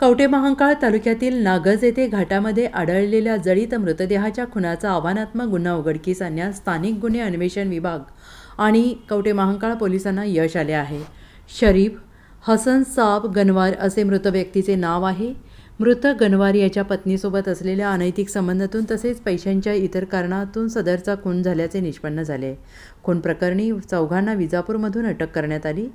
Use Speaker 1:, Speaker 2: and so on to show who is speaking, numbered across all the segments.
Speaker 1: कवटे महांकाळ तालुक्यातील नागज येथे घाटामध्ये आढळलेल्या जळीत मृतदेहाच्या खुनाचा आव्हानात्मक गुन्हा उघडकीस आणण्यास स्थानिक गुन्हे अन्वेषण विभाग आणि कवटे महांकाळ पोलिसांना यश आले आहे. शरीफ हसन साब गनवार असे मृत व्यक्तीचे नाव आहे. मृत गनवार याच्या पत्नीसोबत असलेल्या अनैतिक संबंधातून तसेच पैशांच्या इतर कारणातून सदरचा खून झाल्याचे निष्पन्न झाले. खून प्रकरणी चौघांना विजापूरमधून अटक करण्यात आली.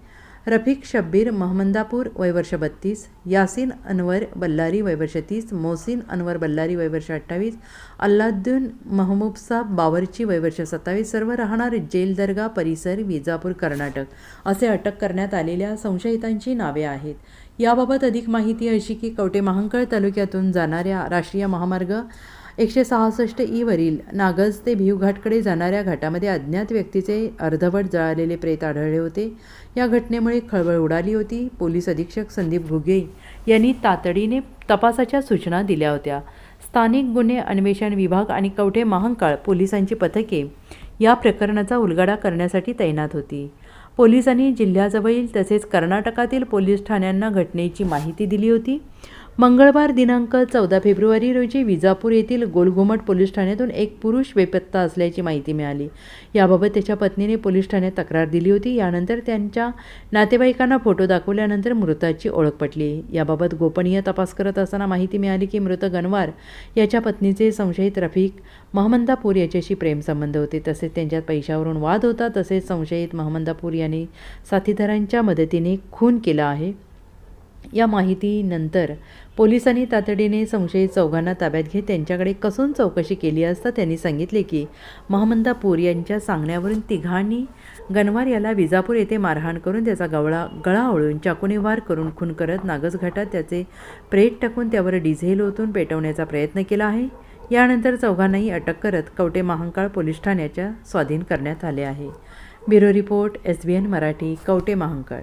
Speaker 1: रफिक शब्बीर महमंदापूर वयवर्ष बत्तीस यासिन अनवर बल्लारी वयवर्ष तीस मोसिन अनवर बल्लारी वयवर्ष अठ्ठावीस अल्लाद्दीन महमूबसाब बावरची वयवर्ष सत्तावीस सर्व राहणार जेल दर्गा परिसर विजापूर कर्नाटक. असे अटक करण्यात आलेल्या संशयितांची नावे आहेत. याबाबत अधिक माहिती अशी की कवटे महांकळ तालुक्यातून जाणाऱ्या राष्ट्रीय महामार्ग एकशे सहासष्ट ईवरील नागज ते भिवघाटकडे जाणाऱ्या घाटामध्ये अज्ञात व्यक्तीचे अर्धवट जळालेले प्रेत आढळले होते. या घटनेमुळे खळबळ उडाली होती. पोलीस अधीक्षक संदीप घुगे यांनी तातडीने तपासाच्या सूचना दिल्या होत्या. स्थानिक गुन्हे अन्वेषण विभाग आणि कवठे महांकाळ पोलिसांची पथके या प्रकरणाचा उलगडा करण्यासाठी तैनात होती. पोलिसांनी जिल्ह्याजवळील तसेच कर्नाटकातील पोलीस ठाण्यांना घटनेची माहिती दिली होती. मंगळवार दिनांक चौदा फेब्रुवारी रोजी विजापूर येथील गोलघुमट पोलीस ठाण्यातून एक पुरुष बेपत्ता असल्याची माहिती मिळाली. याबाबत त्याच्या पत्नीने पोलीस ठाण्यात तक्रार दिली होती. यानंतर त्यांच्या नातेवाईकांना फोटो दाखवल्यानंतर मृताची ओळख पटली. याबाबत गोपनीय तपास करत असताना माहिती मिळाली की मृत गणवार याच्या पत्नीचे संशयित रफिक महमंदापूर याच्याशी प्रेमसंबंध होते. तसेच त्यांच्यात पैशावरून वाद होता. तसेच संशयित महमंदापूर यांनी साथीदारांच्या मदतीने खून केला आहे. या माहितीनंतर पोलिसांनी तातडीने संशयित चौघांना ताब्यात घेत त्यांच्याकडे कसून चौकशी केली असता त्यांनी सांगितले की महमंदापूर यांच्या सांगण्यावरून तिघांनी गनवार याला विजापूर येथे मारहाण करून त्याचा गवळा गळा ओळून चाकूने वार करून खून करत नागसघाटात त्याचे प्रेत टाकून त्यावर डिझेल ओतून पेटवण्याचा प्रयत्न केला आहे. यानंतर चौघांनाही अटक करत कवटे महांकाळ पोलीस ठाण्याच्या स्वाधीन करण्यात आले आहे. Bureau report S B N Marathi Kavathe Mahankal.